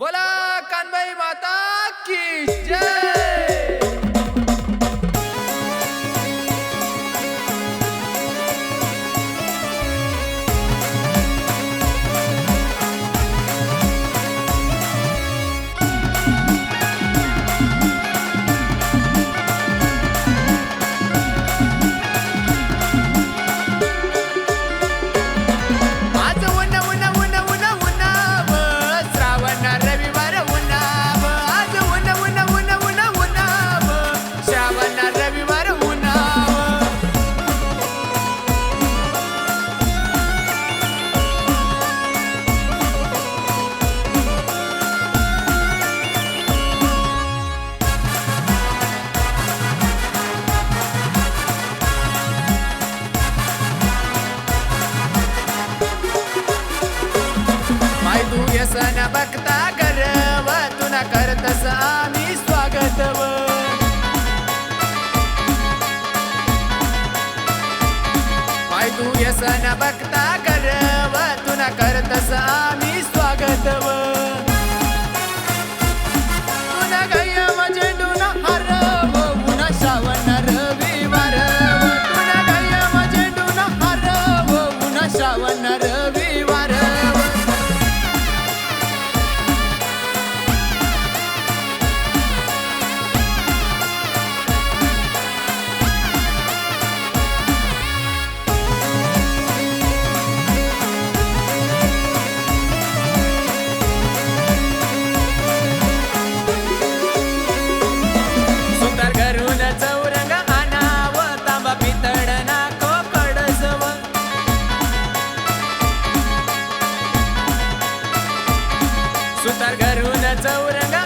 बोला कानबाई माता की जय सण बघता गर्व तुला करतस आम्ही स्वागत व पाय तू व्यसन बघता कर सुतार घरून चौरंग